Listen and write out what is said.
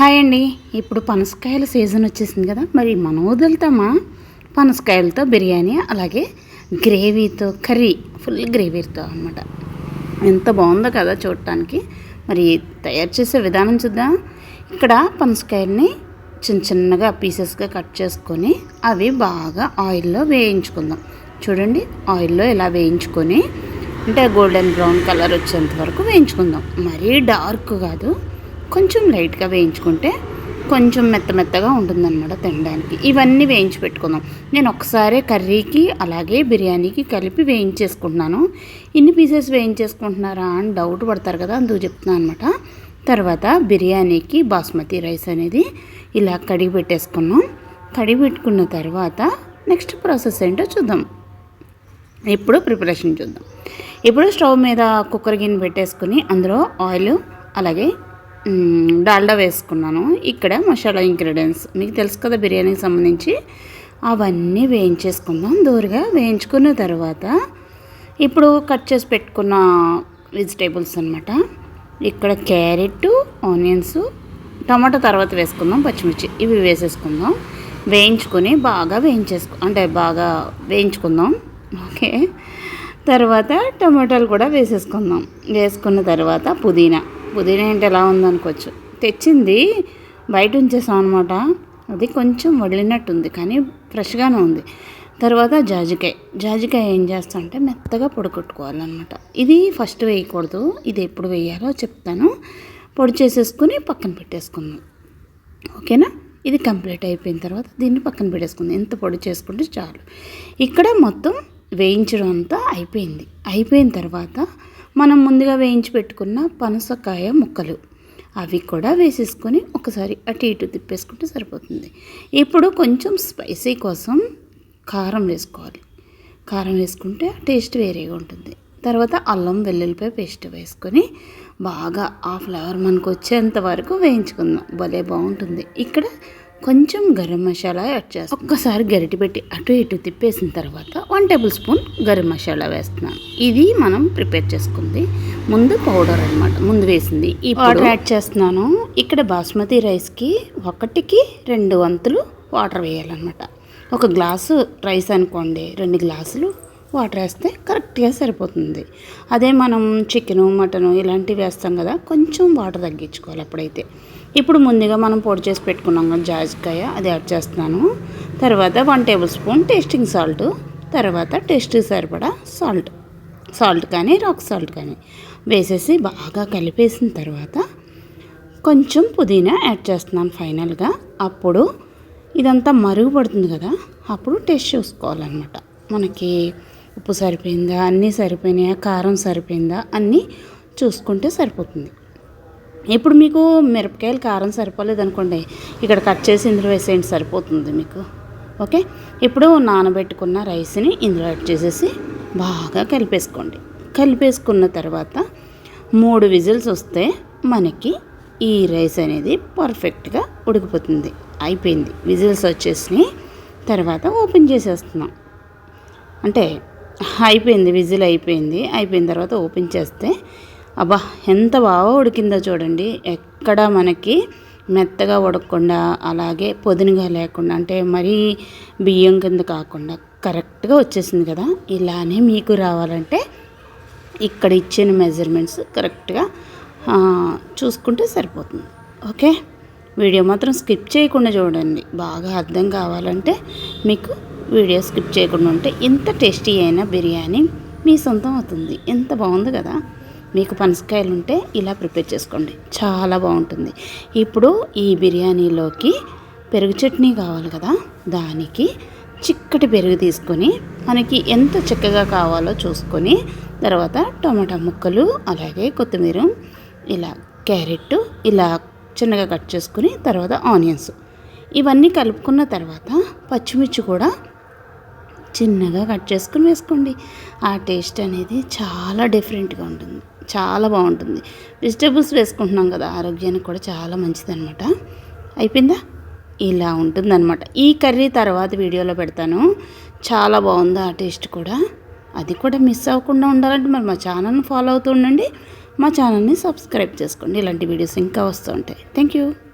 Hi అండి. ఇప్పుడు పనసకాయల season వచ్చేసింది కదా మరి మనం వదులుతామా? పనసకాయలతో బిర్యానీ అలాగే గ్రేవీతో కర్రీ ఫుల్ గ్రేవీతో అనమాట ఎంత బాగుందో కదా చూడటానికి. మరి తయారు చేసే విధానం చూద్దాం. ఇక్కడ పనసకాయల్ని చిన్న చిన్నగా పీసెస్గా కట్ చేసుకొని అవి బాగా ఆయిల్లో వేయించుకుందాం. చూడండి ఆయిల్లో ఇలా వేయించుకొని అంటే గోల్డెన్ బ్రౌన్ కలర్ వచ్చేంత వరకు వేయించుకుందాం. మరీ డార్క్ కాదు. కొంచెం లైట్గా వేయించుకుంటే కొంచెం మెత్త మెత్తగా ఉంటుందన్నమాట తినడానికి. ఇవన్నీ వేయించి పెట్టుకుందాం. నేను ఒకసారి కర్రీకి అలాగే బిర్యానీకి కలిపి వేయించేసుకుంటున్నాను. ఇన్ని పీసెస్ వేయించేసుకుంటున్నారా అని డౌట్ పడతారు కదా అందుకు చెప్తున్నాను అనమాట తర్వాత బిర్యానీకి బాస్మతి రైస్ అనేది ఇలా కడిగి పెట్టేసుకున్నాం. కడిగి పెట్టుకున్న తర్వాత నెక్స్ట్ ప్రాసెస్ ఏంటో చూద్దాం. ఇప్పుడు ప్రిపరేషన్ చూద్దాం. ఇప్పుడు స్టవ్ మీద కుక్కర్ గిన్నె పెట్టేసుకుని అందులో ఆయిల్ అలాగే డాల్డా వేసుకున్నాను. ఇక్కడ మసాలా ఇంగ్రీడియంట్స్. మీకు తెలుసు కదా బిర్యానీకి సంబంధించి. అవన్నీ వేయించేసుకుందాం. దూరగా వేయించుకున్న తర్వాత ఇప్పుడు కట్ చేసి పెట్టుకున్న వెజిటేబుల్స్ అనమాట ఇక్కడ క్యారెట్ ఆనియన్స్ టమాటా తర్వాత వేసుకుందాం పచ్చిమిర్చి. ఇవి వేసేసుకుందాం. వేయించుకొని బాగా వేయించేసుకు అంటే బాగా వేయించుకుందాం. ఓకే. తర్వాత టమాటాలు కూడా వేసేసుకుందాం. వేసుకున్న తర్వాత పుదీనా. పుదీనా ఏంటి ఎలా ఉందనుకోవచ్చు. తెచ్చింది బయట ఉంచేసాం అనమాట అది కొంచెం వడిలినట్టుంది కానీ ఫ్రెష్గానే ఉంది. తర్వాత జాజికాయ. జాజికాయ ఏం చేస్తా అంటే మెత్తగా పొడికొట్టుకోవాలన్నమాట ఇది ఫస్ట్ వేయకూడదు. ఇది ఎప్పుడు వేయాలో చెప్తాను. పొడి చేసేసుకుని పక్కన పెట్టేసుకుందాం. ఓకేనా? ఇది కంప్లీట్ అయిపోయిన తర్వాత దీన్ని పక్కన పెట్టేసుకుందాం. ఎంత పొడి చేసుకుంటే చాలు. ఇక్కడ మొత్తం వేయించడం అంతా అయిపోయింది. అయిపోయిన తర్వాత మనం ముందుగా వేయించి పెట్టుకున్న పనసకాయ ముక్కలు. అవి కూడా వేసేసుకొని ఒకసారి అటు ఇటు తిప్పేసుకుంటే సరిపోతుంది. ఇప్పుడు కొంచెం స్పైసీ కోసం కారం వేసుకోవాలి. కారం వేసుకుంటే టేస్ట్ వేరేగా ఉంటుంది. తర్వాత అల్లం వెల్లుల్లిపాయ పేస్ట్ వేసుకొని బాగా ఆ ఫ్లేవర్ మనకు వచ్చేంత వరకు వేయించుకుందాం. భలే బాగుంటుంది. ఇక్కడ కొంచెం గరం మసాలా యాడ్ చేస్తాం. ఒక్కసారి గరిటి పెట్టి అటు ఇటు తిప్పేసిన తర్వాత one tablespoon garam masala వేస్తున్నాను ఇది మనం ప్రిపేర్ చేసుకుంది. ముందు పౌడర్ అనమాట ముందు వేసింది. ఈ పౌడర్ యాడ్ చేస్తున్నాను. ఇక్కడ బాస్మతి రైస్కి ఒకటికి రెండు వంతులు వాటర్ వేయాలన్నమాట. ఒక గ్లాసు రైస్ అనుకోండి. రెండు గ్లాసులు వాటర్ వేస్తే కరెక్ట్గా సరిపోతుంది. అదే మనం చికెను మటను ఇలాంటివి వేస్తాం కదా కొంచెం వాటర్ తగ్గించుకోవాలి అప్పుడైతే. ఇప్పుడు ముందుగా మనం పొడి చేసి పెట్టుకున్నాం కదా జాజికాయ అది యాడ్ చేస్తున్నాను. తర్వాత one tablespoon tasting salt తర్వాత టేస్ట్ సరిపడా సాల్ట్. సాల్ట్ కానీ రాక్ సాల్ట్ కానీ వేసేసి బాగా కలిపేసిన తర్వాత కొంచెం పుదీనా యాడ్ చేస్తున్నాను ఫైనల్గా. అప్పుడు ఇదంతా మరుగుపడుతుంది కదా అప్పుడు టేస్ట్ చూసుకోవాలన్నమాట. మనకి ఉప్పు సరిపోయిందా అన్నీ సరిపోయినాయా కారం సరిపోయిందా అన్నీ చూసుకుంటే సరిపోతుంది. ఇప్పుడు మీకు మిరపకాయలు కారం సరిపోలేదు అనుకోండి ఇక్కడ కట్ చేసి ఇందులో వేసేయండి సరిపోతుంది మీకు. ఓకే? ఇప్పుడు నానబెట్టుకున్న రైస్ని ఇందులో యాడ్ చేసేసి బాగా కలిపేసుకోండి. కలిపేసుకున్న తర్వాత మూడు విజిల్స్ వస్తే మనకి ఈ రైస్ అనేది పర్ఫెక్ట్గా ఉడికిపోతుంది. అయిపోయింది. విజిల్స్ వచ్చేసి తర్వాత ఓపెన్ చేసేస్తున్నాం. అంటే అయిపోయింది విజిల్ అయిపోయింది. అయిపోయిన తర్వాత ఓపెన్ చేస్తే అబ్బా ఎంత బాగా ఉడికిందో చూడండి. ఎక్కడ మనకి మెత్తగా ఉడకకుండా అలాగే పొదినగా లేకుండా అంటే మరీ బియ్యం కింద కాకుండా కరెక్ట్గా వచ్చేసింది కదా. ఇలానే మీకు రావాలంటే ఇక్కడ ఇచ్చిన మెజర్మెంట్స్ కరెక్ట్గా చూసుకుంటే సరిపోతుంది. ఓకే? వీడియో మాత్రం స్కిప్ చేయకుండా చూడండి. బాగా అర్థం కావాలంటే మీకు వీడియో స్కిప్ చేయకుండా ఉంటే ఇంత టేస్టీ అయిన బిర్యానీ మీ సొంతం అవుతుంది. ఎంత బాగుంది కదా. మీకు పనసకాయలు ఉంటే ఇలా ప్రిపేర్ చేసుకోండి. చాలా బాగుంటుంది. ఇప్పుడు ఈ బిర్యానీలోకి పెరుగు చట్నీ కావాలి కదా. దానికి చిక్కటి పెరుగు తీసుకొని మనకి ఎంత చిక్కగా కావాలో చూసుకొని తర్వాత టమాటా ముక్కలు అలాగే కొత్తిమీర ఇలా క్యారెట్ ఇలా చిన్నగా కట్ చేసుకుని తర్వాత ఆనియన్స్. ఇవన్నీ కలుపుకున్న తర్వాత పచ్చిమిర్చి కూడా చిన్నగా కట్ చేసుకుని వేసుకోండి. ఆ టేస్ట్ అనేది చాలా డిఫరెంట్గా ఉంటుంది. చాలా బాగుంటుంది. వెజిటేబుల్స్ వేసుకుంటున్నాం కదా ఆరోగ్యానికి కూడా చాలా మంచిది అనమాట అయిపోయిందా? ఇలా ఉంటుందన్నమాట. ఈ కర్రీ తర్వాత వీడియోలో పెడతాను. చాలా బాగుంది ఆ టేస్ట్ కూడా? అది కూడా మిస్ అవ్వకుండా ఉండాలంటే మరి మా ఛానల్ని ఫాలో అవుతూ ఉండండి. మా ఛానల్ని సబ్స్క్రైబ్ చేసుకోండి. ఇలాంటి వీడియోస్ ఇంకా వస్తూ ఉంటాయి. Thank you.